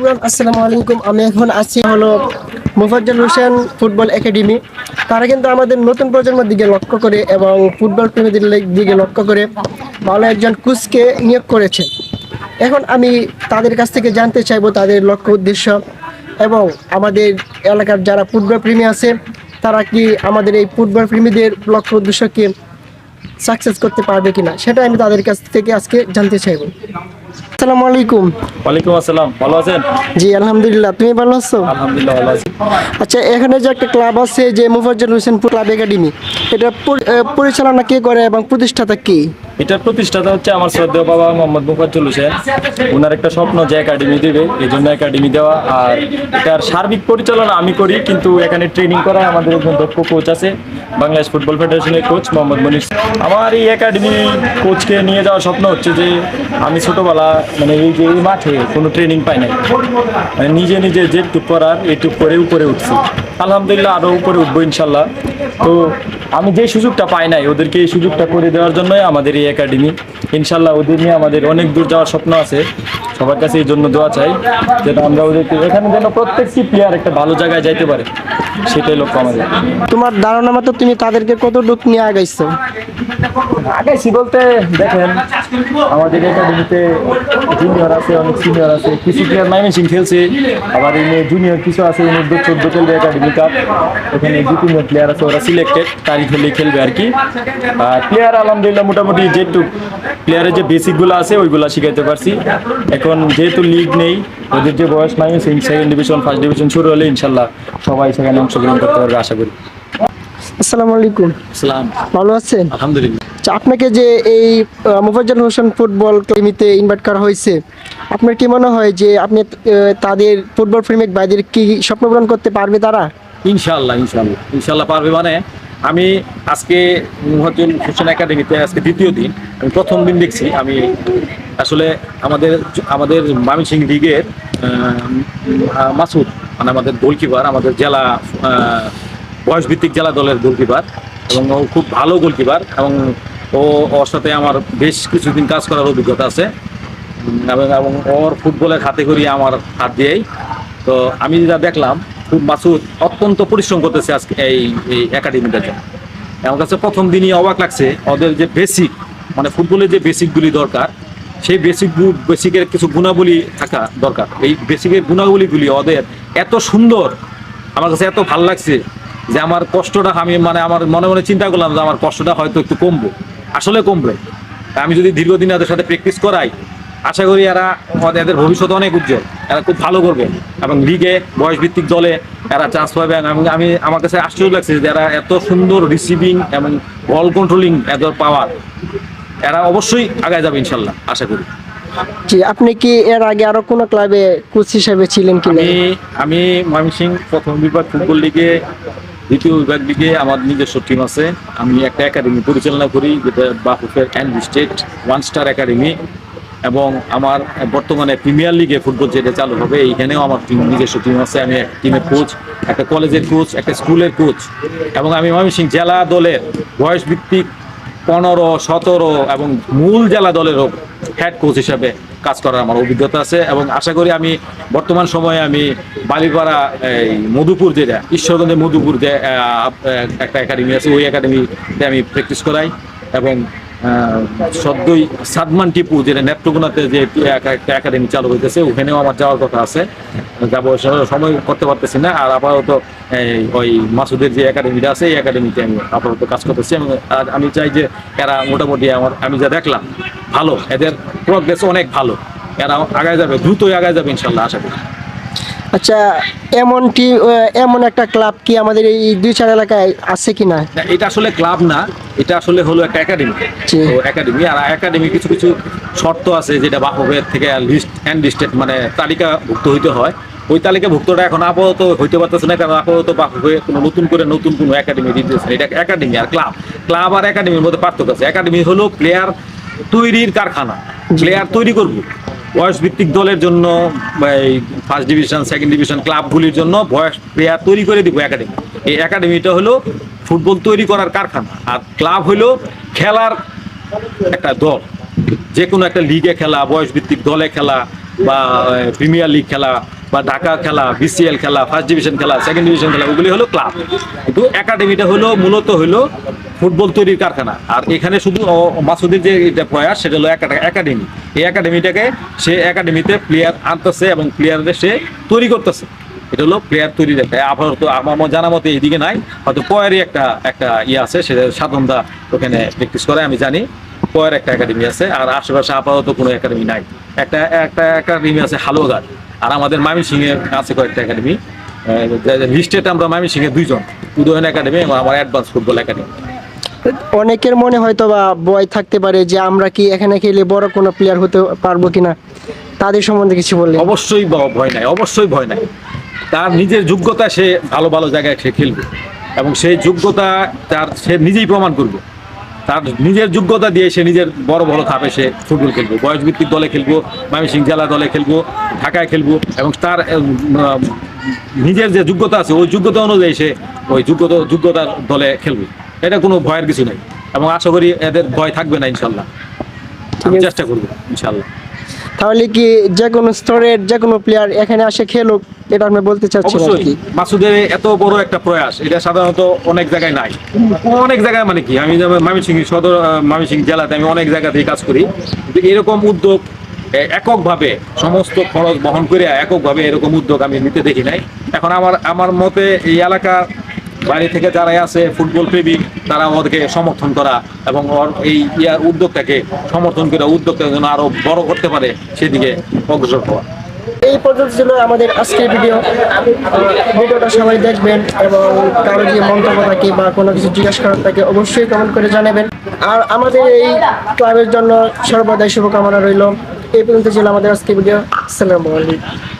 আসসালামু আলাইকুম। আমি এখন আছি হলো মুফাজ্জল হোসেন ফুটবল একাডেমি। তারা কিন্তু আমাদের নতুন প্রজন্মের দিকে লক্ষ্য করে এবং ফুটবল প্রেমীদের দিকে লক্ষ্য করে ভালো একজন কোচকে নিয়োগ করেছে। এখন আমি তাদের কাছ থেকে জানতে চাইব তাদের লক্ষ্য উদ্দেশ্য এবং আমাদের এলাকার যারা ফুটবল প্রেমী আছে, তারা কি আমাদের এই ফুটবল প্রেমীদের লক্ষ্য উদ্দেশ্যকে সাকসেস করতে পারবে কিনা? সেটা আমি তাদের কাছ থেকে আজকে জানতে চাইব। আসসালামু আলাইকুম। ওয়ালাইকুম আসসালাম ভালো আছেন? জি আলহামদুলিল্লাহ। তুমি ভালো আছো? আলহামদুলিল্লাহ ভালো আছি। আচ্ছা এখানে যে একটা ক্লাব আছে যে মুফাজ্জল হোসেন ক্লাব একাডেমি এটা পরিচালনা কে করে এবং প্রতিষ্ঠাতা কি? এটার প্রতিষ্ঠাতা হচ্ছে আমার শ্রদ্ধেয় বাবা মোহাম্মদ মুফাজ্জুল হোসেন। ওনার একটা স্বপ্ন যে একাডেমি দেবে এই জন্য একাডেমি দেওয়া। আর এটার সার্বিক পরিচালনা আমি করি, কিন্তু এখানে ট্রেনিং করায় আমাদের একজন দক্ষ কোচ আছে, বাংলাদেশ ফুটবল ফেডারেশনের কোচ মোহাম্মদ মনির আমার এই একাডেমি কোচকে নিয়ে যাওয়ার স্বপ্ন হচ্ছে যে, আমি ছোটবেলা মানে এই যে এই মাঠে কোনো ট্রেনিং পাই নাই। মানে নিজে নিজে যেটুক করার, এটুক করে উপরে উঠছি। আলহামদুলিল্লাহ আরও উপরে উঠবো ইনশাল্লাহ। তো আমি যে সুযোগটা পাই নাই, ওদেরকে এই সুযোগটা করে দেওয়ার জন্যই আমাদের এই একাডেমি। ইনশাল্লাহ ওদের নিয়ে আমাদের অনেক দূর যাওয়ার স্বপ্ন আছে। সবার কাছে এই জন্য দোয়া চাই যেটা আমরা ওদেরকে এখানে যেন প্রত্যেকটি প্লেয়ার একটা ভালো জায়গায় যাইতে পারে। সেটাই লক্ষ্য আমাদের। তোমার ধারণা মতো তুমি তাদেরকে কত কতটুকু নিয়ে আগাইছো? আগাইছি বলতে দেখেন আমাদের একাডেমিতে জুনিয়র আছে অনেক সিনিয়র আছে কিছু প্লেয়ার মাইমেসিং খেলছে। আবার এনে জুনিয়র কিছু আছে উনিশ চোদ্দ খেলবে একাডেমি কাপ এখানে দু তিনজন প্লেয়ার আছে ওরা সিলেক্টেড তারিখ হলেই খেলবে আর কি। আর প্লেয়ার আলহামদুলিল্লাহ মোটামুটি যেটুক প্লেয়ারের যে বেসিকগুলো আছে ওইগুলো শিখাইতে পারছি। এখন যেহেতু লিগ নেই ওদের যে বয়স Mymensingh second division first division শুরু হলে ইনশাল্লাহ সবাই সেখানে অংশগ্রহণ করতে পারবে আশা করি। আসসালামু আলাইকুম। ইসলাম ভালো আছেন? আলহামদুলিল্লাহ। আচ্ছা, আপনাকে যে এই মুফাজ্জল হোসেন ফুটবল একাডেমিতে ইনভাইট করা হয়েছে আপনার কি মনে হয় যে আপনি তাদের ফুটবল প্রেমিক ভাইদের কি স্বপ্ন পূরণ করতে পারবে তারা? ইনশাল্লাহ ইনশাল্লাহ। ইনশাল্লাহ পারবে মানে আমি আজকে মুহাজ্জুল হোসেন একাডেমিতে আজকে দ্বিতীয় দিন। আমি প্রথম দিন দেখছি। আমি আসলে আমাদের আমাদের মামিসিং লিগের মাসুদ মানে আমাদের গোলকিপার, আমাদের জেলা বয়সভিত্তিক জেলা দলের গোলকিপার এবং ও খুব ভালো গোলকিপার এবং ও, ওর সাথে আমার বেশ কিছুদিন কাজ করার অভিজ্ঞতা আছে। এবং এবং ওর ফুটবলের হাতে করি আমার হাত দিয়েই। তো আমি যা দেখলাম মাসুদ অত্যন্ত পরিশ্রম করতেছে আজকে এই এই একাডেমিটার জন্য। আমার কাছে প্রথম দিনই অবাক লাগছে, ওদের যে বেসিক মানে ফুটবলের যে বেসিকগুলি দরকার, সেই বেসিক বেসিকের কিছু গুণাবলী থাকা দরকার। এই বেসিকের গুণাবলীগুলি ওদের এত সুন্দর, আমার কাছে এত ভালো লাগছে যে আমার কষ্টটা আমি মানে আমার মনে মনে চিন্তা করলাম যে আমার কষ্টটা হয়তো একটু কমবো। আসলে কমবে। আমি যদি দীর্ঘদিন ওদের সাথে প্র্যাকটিস করাই আশা করি এরা এদের ভবিষ্যৎ অনেক উজ্জ্বল। এরা খুব ভালো করবে। এবং লিগে বয়স ভিত্তিক দলে এরা চান্স পাবে। এবং আমি আমার কাছে আশ্চর্য লাগছে যে এরা এত সুন্দর রিসিভিং এবং বল কন্ট্রোলিং এদের পাওয়ার এরা অবশ্যই আগায় যাবে ইনশাল্লাহ আশা করি। জি আপনি কি এর আগে আরও কোনো ক্লাবে কোচ হিসেবে ছিলেন কি আমি আমি ময়মনসিং প্রথম বিভাগ ফুটবল লিগে দ্বিতীয় বিভাগ লিগে আমার নিজস্ব টিম আছে। আমি একটা একাডেমি পরিচালনা করি যেটা বাফুফের and state one star academy এবং আমার বর্তমানে প্রিমিয়ার লিগে ফুটবল যেটা চালু হবে, এইখানেও আমার টিম নিজস্ব টিম আছে। আমি টিমের কোচ একটা কলেজের কোচ একটা স্কুলের কোচ এবং আমি ময়মনসিং জেলা দলের বয়স ভিত্তিক পনেরো, সতেরো এবং মূল জেলা দলেরও হেড কোচ হিসাবে কাজ করার আমার অভিজ্ঞতা আছে। এবং আশা করি আমি বর্তমান সময়ে আমি বালিপাড়া, এই মধুপুর যেটা, ঈশ্বরগঞ্জের মধুপুর যে একটা একাডেমি আছে, ওই একাডেমিতে আমি প্র্যাকটিস করাই। এবং সদ্যই সাদমান টিপু যেটা নেত্রকোনাতে যে একটা একাডেমি চালু হইতেছে, ওখানেও আমার যাওয়ার কথা আছে। যাব সময় করতে পারতেছি না। আর আপাতত ওই মাসুদের যে একাডেমিটা আছে, এই একাডেমিতে আমি আপাতত কাজ করতেছি। আর আমি চাই যে এরা মোটামুটি আমার আমি যা দেখলাম, ভালো। এদের প্রোগ্রেস অনেক ভালো। এরা আগায় যাবে, দ্রুতই আগায় যাবে, ইনশাল্লাহ, আশা করি। আচ্ছা এমন টি এমন একটা ক্লাব কি আমাদের এই দুই চার এলাকায় আছে কি না, এটা আসলে ক্লাব না এটা আসলে হলো একটা একাডেমি। তো একাডেমি আর একাডেমি কিছু কিছু শর্ত আছে যেটা বাহবের থেকে লিস্ট অ্যান্ড লিস্টেড মানে তালিকাভুক্ত হইতে হয়। ওই তালিকাভুক্তটা এখন আপাতত হইতে পারতেছে না কারণ আপাতত বাহবে কোনো নতুন করে নতুন কোনো একাডেমি দিতেছে। এটা একাডেমি আর ক্লাব ক্লাব আর একাডেমির মধ্যে পার্থক্য আছে। একাডেমি হলো প্লেয়ার তৈরির কারখানা। প্লেয়ার তৈরি করব। বয়স ভিত্তিক দলের জন্য ফার্স্ট ডিভিশন সেকেন্ড ডিভিশন ক্লাবগুলির জন্য বয়স প্লেয়ার তৈরি করে দিব একাডেমি এই একাডেমিটা হলো ফুটবল তৈরি করার কারখানা আর ক্লাব হলো খেলার একটা দল। যে কোনো একটা লিগে খেলা বয়স ভিত্তিক দলে খেলা বা প্রিমিয়ার লিগ খেলা বা ঢাকা খেলা বিসিএল খেলা ফার্স্ট ডিভিশন খেলা সেকেন্ড ডিভিশন খেলা, ওগুলি হলো ক্লাব কিন্তু একাডেমিটা হলো মূলত হলো ফুটবল তৈরির কারখানা। আর এখানে শুধু মাসুদের যে এটা প্রয়াস, সেটা হলো একা- একাডেমি। এই একাডেমিটাকে সে একাডেমিতে প্লেয়ার আনতেছে এবং প্লেয়ারদের সে তৈরি করতেছে। এটা হলো প্লেয়ার তৈরি একটা, আপাতত আমার মনে জানা মতে এইদিকে নাই। হয়তো পয়েরই একটা একটা ইয়ে আছে, সেটা সাধনদা ওখানে প্র্যাকটিস করে, আমি জানি। পয়ের একটা একাডেমি আছে, আর আশেপাশে আপাতত কোনো একাডেমি নাই। একটা একটা একাডেমি আছে হালুয়াঘাট, আর আমাদের ময়মনসিংহে আছে কয়েকটা একাডেমি। লিস্টেড আমরা ময়মনসিংহে দুইজন। উদয়ন একাডেমি এবং আমার অ্যাডভান্স ফুটবল একাডেমি অনেকের মনে হয়তো বা ভয় থাকতে পারে যে আমরা কি এখানে খেলে বড় কোনো প্লেয়ার হতে পারব কিনা। তাদের সম্বন্ধে কিছু বললেন। অবশ্যই ভয় নাই, অবশ্যই ভয় নাই। তার নিজের যোগ্যতা সে ভালো ভালো জায়গায় সে খেলবে এবং সেই যোগ্যতা তার সে নিজেই প্রমাণ করবে। তার নিজের যোগ্যতা দিয়ে সে নিজের বড় বড় ধাপে সে ফুটবল খেলব। বয়স ভিত্তিক দলে খেলব, ময়মনসিংহ জেলা দলে খেলব, ঢাকায় খেলব এবং তার নিজের যে যোগ্যতা আছে, ওই যোগ্যতা অনুযায়ী সে ওই যোগ্যতা, যোগ্যতার দলে খেলবে। এটা কোনো ভয়ের কিছু নেই। এবং আশা করি এদের ভয় থাকবে না ইনশাল্লাহ। আমি চেষ্টা করব ইনশাল্লাহ। তাহলে কি যে কোনো স্তরের যে কোনো প্লেয়ার এখানে আসে খেলুক এটা আপনি বলতে চাচ্ছেন আর মাসুদের এত বড় একটা প্রয়াস এটা সাধারণত অনেক জায়গায় নাই। অনেক জায়গায় মানে কি আমি যেমন ময়মনসিংহ সদর ময়মনসিংহ জেলাতে আমি অনেক জায়গাতেই কাজ করি। কিন্তু এরকম উদ্যোগ এককভাবে সমস্ত খরচ বহন করে এককভাবে এরকম উদ্যোগ আমি নিতে দেখি নাই। এখন আমার আমার মতে এই এলাকার বাইরে থেকে যারাই আছে ফুটবল প্রেমিক, তারা ওদেরকে সমর্থন করা এবং ওর এই ইয়ার উদ্যোগটাকে সমর্থন করে উদ্যোগটাকে যেন আরও বড় করতে পারে, সেদিকে অগ্রসর হওয়া। এই পর্যন্ত ছিল আমাদের আজকের ভিডিও। ভিডিওটা সবাই দেখবেন এবং কারও যে মন্তব্য থাকে বা কোনো কিছু জিজ্ঞাসা করার থাকে অবশ্যই কমেন্ট করে জানাবেন। আর আমাদের এই ক্লাবের জন্য সর্বদাই শুভকামনা রইল। এই পর্যন্ত ছিল আমাদের আজকের ভিডিও। আসসালামু আলাইকুম।